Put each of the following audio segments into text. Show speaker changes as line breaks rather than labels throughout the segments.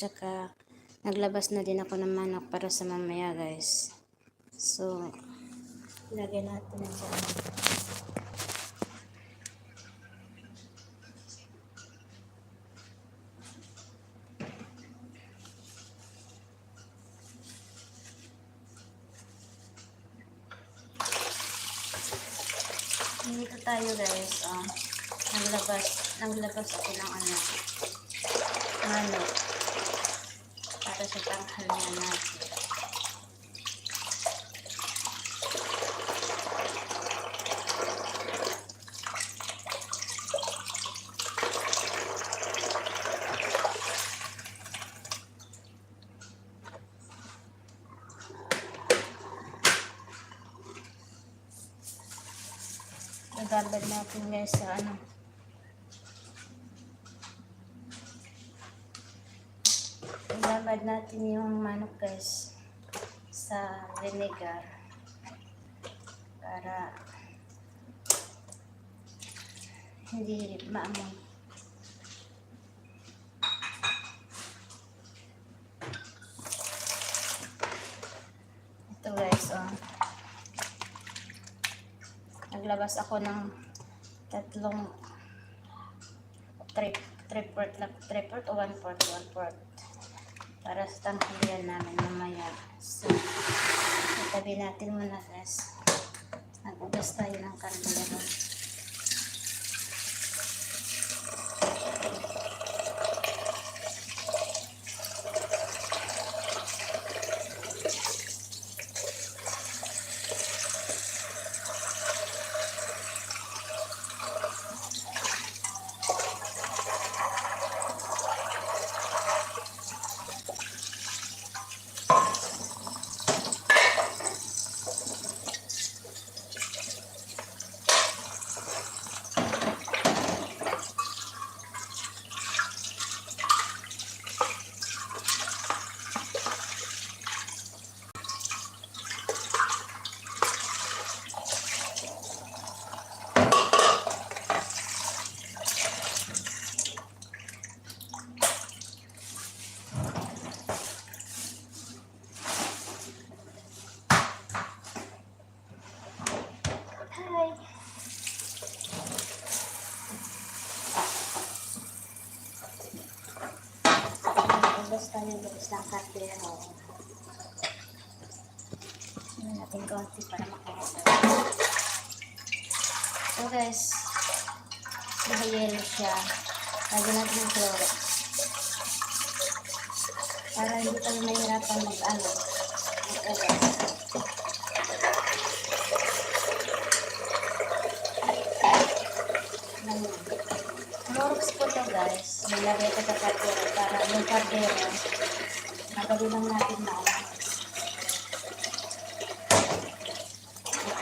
Tsaka, naglabas na din ako ng manok para sa mamaya, guys. So, lagyan natin na dyan. Dito tayo, guys. Oh, naglabas, naglabas ako ng ano, manok para sa tanghalian natin. Nagabad natin guys sa ano. Nagabad natin yung manok guys sa vinegar para hindi maamoy. Ito guys, oh. Naglabas ako ng tatlong trip, triport, triport o one port, one port para sa tanghalian namin mamaya. So, itabi natin muna guys. Nagugas tayo ng kardero. Hi! Tayo guys ng kardero. Ano natin konti para makakasal. So guys, naka-yellow siya. Lagyan natin ng Clorox. Para hindi tayo mahirapan mag-ano. Mag-ugas. Ganyan. Clorox po to guys. Nilagay ko sa kardero para yung kardero madali lang natin maano.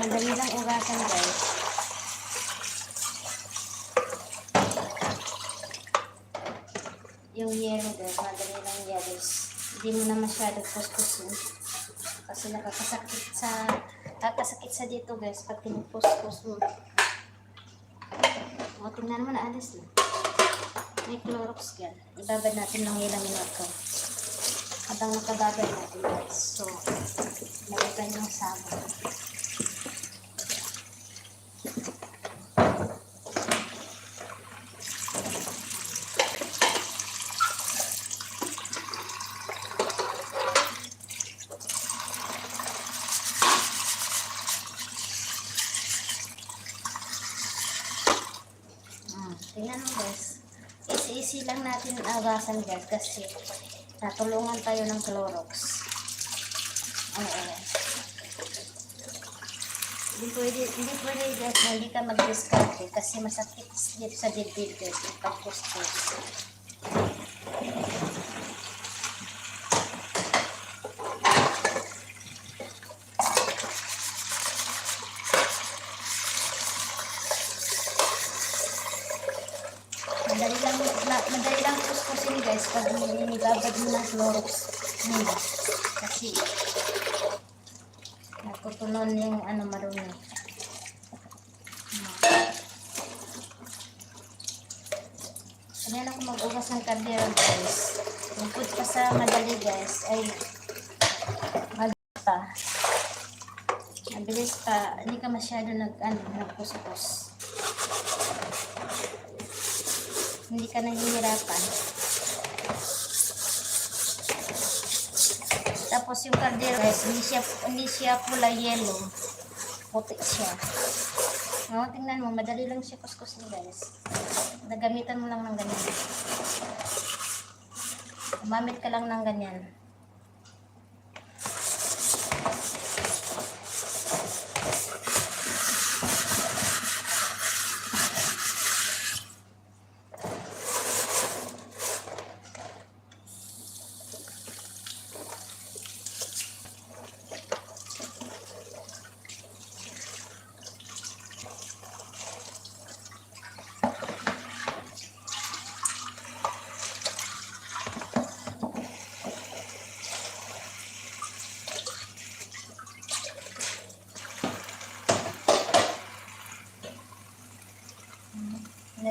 Madali lang ugasan guys. Yung yellow guys, madali lang yellows. Hindi mo na masyado kuskusin. Kasi nakakasakit sa nakakasakit sa dito guys pag pinupuskus mo. O, tingnan mo na, alis na. May Clorox yan. Ibabad natin ng ilang minuto. Habang nakababad natin guys. So, lagay ng sabon. Mm, tingnan mo guys. Easy-easy lang natin agasan guys kasi natulungan tayo ng Clorox. Oo. Hindi pwede, hindi pwede na hindi ka mag-discarte kasi masakit sa dibdib yung pagkustos. Madali lang, ma, madali lang kuskusin guys pag nilabad mo ng Clorox muna. Kasi natutunon yung ano marumi. Ganyan ako mag-ugas ng kaldero guys. Bukod pa sa madali guys, ay mabilis pa. Mabilis pa, hindi ka masyado nag, ano, nagkuskus. Hindi ka nahihirapan. Tapos yung kaldero guys, hindi siya, hindi siya pula yellow. Puti siya. No, tingnan mo, madali lang siya kuskusin guys. Nagamitan mo lang ng ganyan. Gumamit ka lang ng ganyan.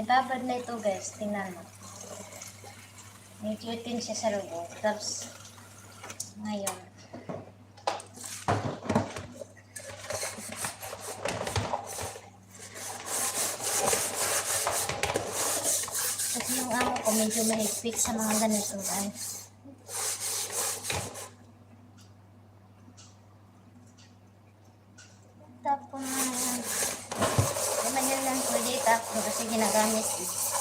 Nababad na ito guys, tingnan mo. Cutin siya sa loob. Tapos, ngayon. Kasi yung amo ko medyo mahigpit sa mga ganito guys. Tapos, naman yun lang pwede itapon kasi ginagamit eh.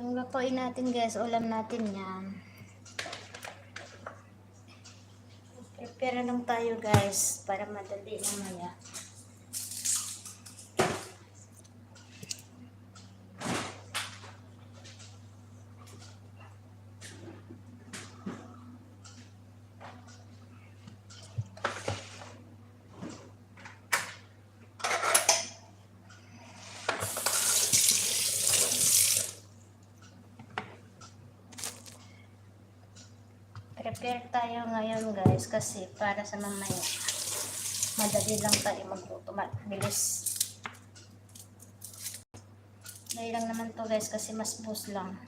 Yung lutuin natin guys, ulam natin yan. Prepare lang tayo guys para madali mamaya. Prepare tayo ngayon guys kasi para sa mamaya. Madali lang tayo magluto. Mabilis. Dahil lang naman to guys kasi mas bus lang.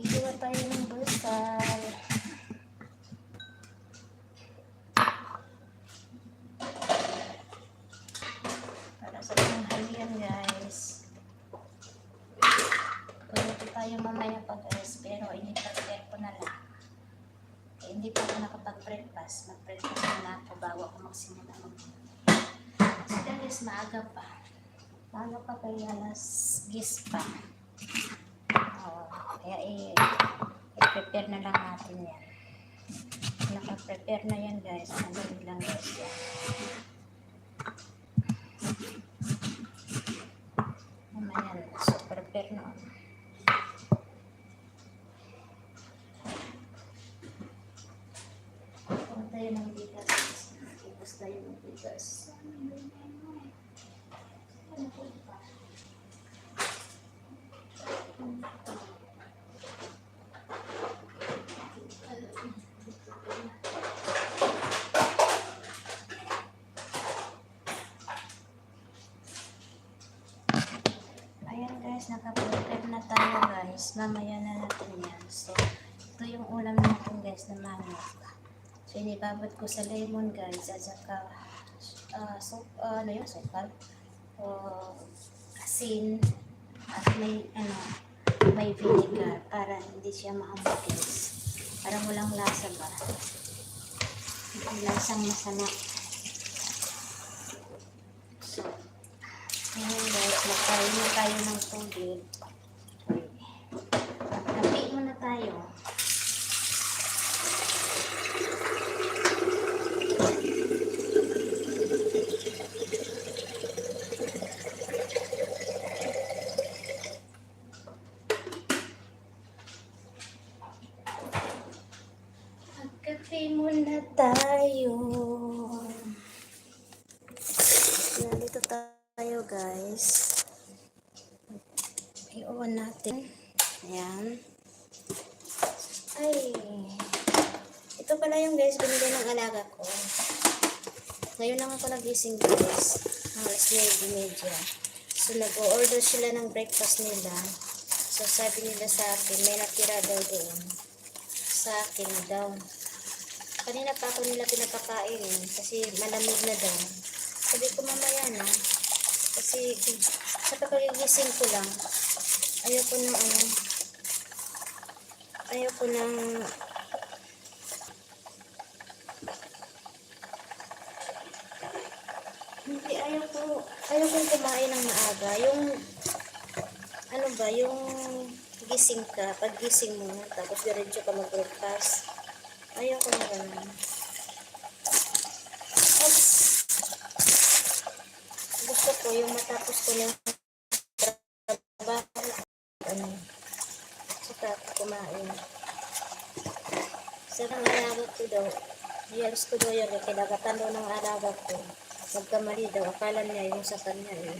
Gagawa tayo ng bulsal. Para sa tanghalian guys. Pwede tayo mamaya pag guys, pero ini-prepare ko na lang. Eh, hindi pa ako nakapag-breakfast. Mag-breakfast na ako bago ako magsimula mag Kasi guys, maaga pa. Maaga pa kaya alas 10 pa. Kaya i-prepare na lang natin yan. Naka-prepare na yan guys. Madali lang guys yan. Mamaya na. So, prepare na. Kung tayo ng bigas. Ibus tayo ng bigas. Ano po ba? Ayan guys, nakaprepare na tayo guys. Mamaya na natin yan. So, ito yung ulam natin guys na manok. So, inibabad ko sa lemon guys. At saka, uh, so, uh, ano yun, sukal. O, asin. At may, ano, may vinegar para hindi siya maamot guys. Para walang lasa ba. Ang lasang masama. So, Ngayon guys, magkain na tayo ng tubig. Magkapi muna tayo. Magkape muna tayo. Nandito tayo guys. I-on natin. Ayan. Ay. Ito pala yung guys, binili ng alaga ko. Ngayon lang ako nagising guys. Ang alas 9.30. So nag-order sila ng breakfast nila. So sabi nila sa akin, may natira daw doon. Sa akin daw. Kanina pa ako nila pinapakain eh, kasi malamig na daw. Sabi ko mamaya na. Kasi sa pagkagising ko lang, ayoko ng ano, ayoko ng hindi ayoko ayoko kumain ng maaga. Yung ano ba yung gising ka pag gising mo tapos diretso ka mag-breakfast. Ayoko na ganun. Gusto ko yung matapos ko trabaho ano saka kumain sa ng alaga ko daw years ko daw yun kinagatan daw ng alaga ko. Nagkamali daw akala niya yung sa kanya eh.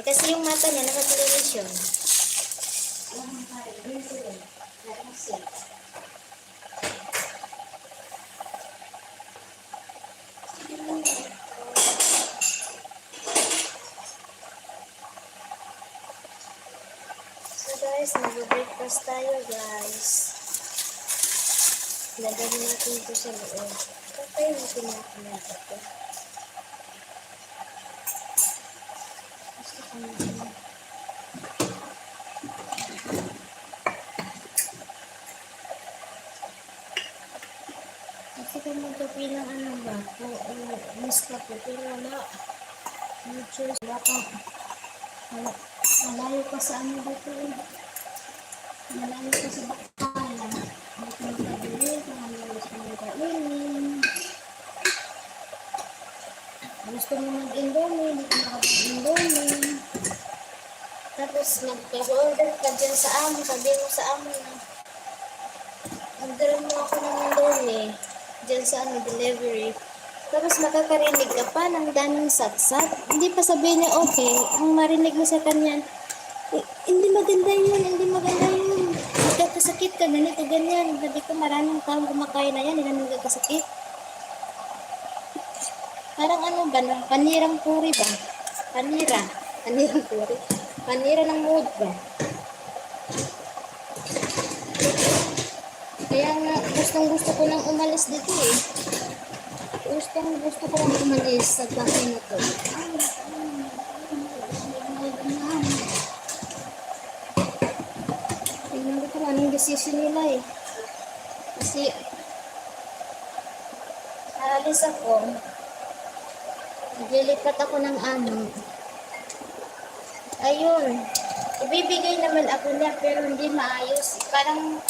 Eh kasi yung mata niya naka-television So guys, mag-breakfast tayo guys. Lagyan natin ito sa loob. Patay natin natin na ito. Gusto ko na Kasi kung magkapi ng ano ba, kung ano, miss ka po, pero wala. Wala kang, wala, malayo pa sa ano dito eh. Malayo pa sa bakala. Ko kung ano gusto mo kainin. Gusto mo mag-indomie, hindi ko makapag-indomie. Tapos nagka-order ka dyan sa amo, sabi mo sa amo na, order mo ako ng indomie dyan sa ano, delivery. Tapos makakarinig ka pa ng daming satsat. Hindi pa sabihin niya, okay, ang marinig mo sa kanya, "Eh, hindi maganda yun, hindi maganda ka, ganito, ganyan. Sabi ko, maraming taong kumakain na yan, hindi naman nagkakasakit. Parang ano ba, na? panirang puri ba? Panira. Panirang puri. Panira ng mood ba? Kaya nga, gustong gusto ko nang umalis dito eh. Gustong gusto ko nang umalis sa bahay na to. Tingnan ko kung anong decision nila eh. Kasi, aalis ako. Naglilipat ako ng ano. Ayun. Ibibigay naman ako niya pero hindi maayos. Parang,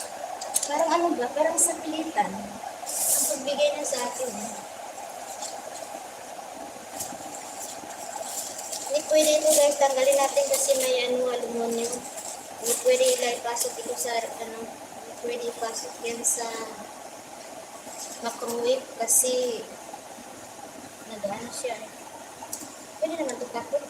parang ano ba? Parang sa pilitan. Ang pagbigay niya sa akin. Hindi pwede ito guys. Tanggalin natin kasi may ano, aluminum. Hindi pwede ilay pasok ito sa ano. Hindi pwede pasok yan sa microwave kasi nag-ano siya. eh. Pwede naman ito kapit.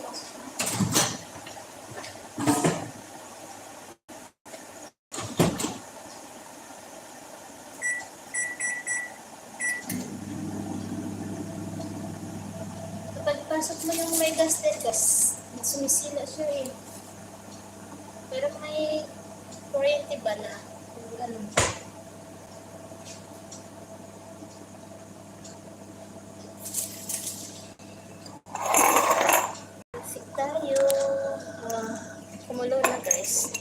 Kapag pasok mo yung may gas gas, sumisila siya eh. Pero may kuryente ba na? Ganun. Sik tayo. Uh, kumulo na guys.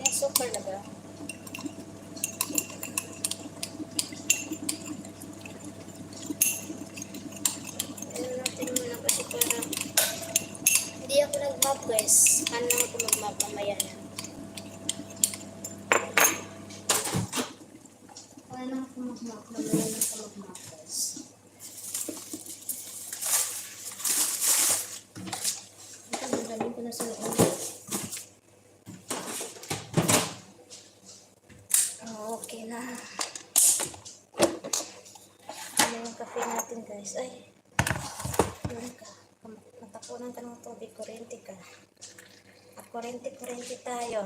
May super na ba? Ayun natin muna kasi para hindi ako nag-map guys. Ano lang ako mag-map mamaya na. Paano mag-map? Mamaya na ako mag-map guys. Ito, magaling ko na sa loob. Okay na. Ano yung kape natin guys? Ay, yun ka. Matapunan ka ng tubig, kurente ka. Kurente-kurente tayo.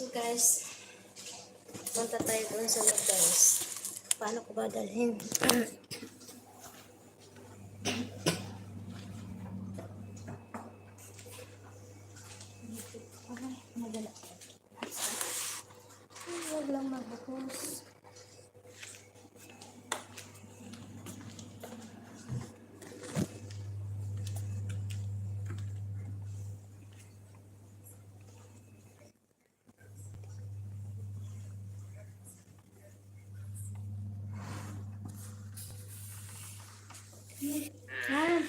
So guys, punta tayo doon sa loob guys. Paano ko ba dalhin? Ay, madala. Ay, Huwag lang magbukas. Ah.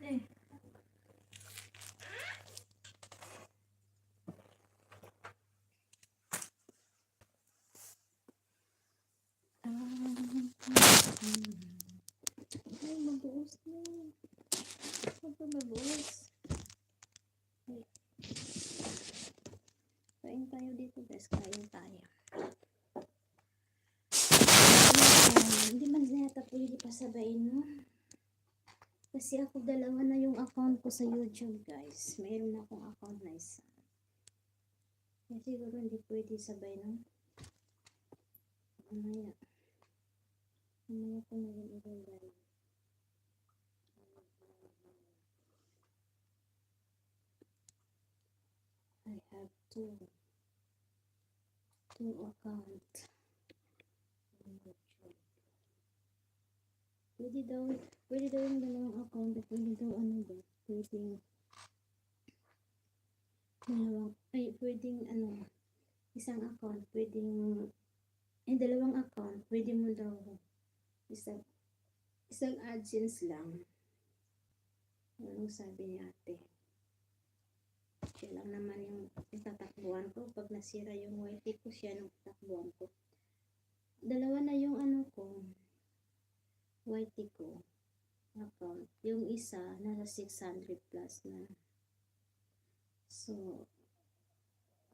Eh. Ay, mabuos na. Huwag ka mabuos. Ay. Kain tayo dito guys. Kain tayo. Ayan, Hindi man yata pwede pasabayin mo. Kasi ako dalawa na yung account ko sa YouTube guys. Mayroon na akong account na isa. Kaya siguro hindi pwede sabay no? Mamaya. Mamaya ko na yung ilagay. I have two. Two account. on YouTube. Pwede daw, pwede daw yung dalawang account. Pwede daw ano ba? Pwedeng dalawang, ay pwedeng ano, isang account, pwedeng, ay dalawang account, pwede mo daw isang, isang AdSense lang. Anong sabi ni ate? Siya lang naman yung itatakbuhan ko. Pag nasira yung whitey ko, siya nung tatakbuhan ko. Dalawa na yung ano ko, whitey ko account. Yung isa, nasa 600 plus na. So,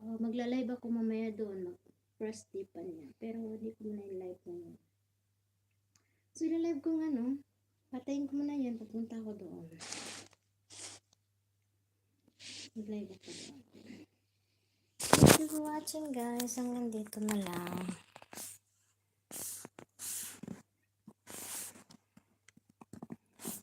uh, magla-live ako mamaya doon. First day pa niya. Pero hindi ko muna yung live ngayon. So, ilalive ko nga, no? Patayin ko muna yan. Pagpunta ako doon. Mag-live ako doon. Thank you for watching, guys. Hanggang dito na lang.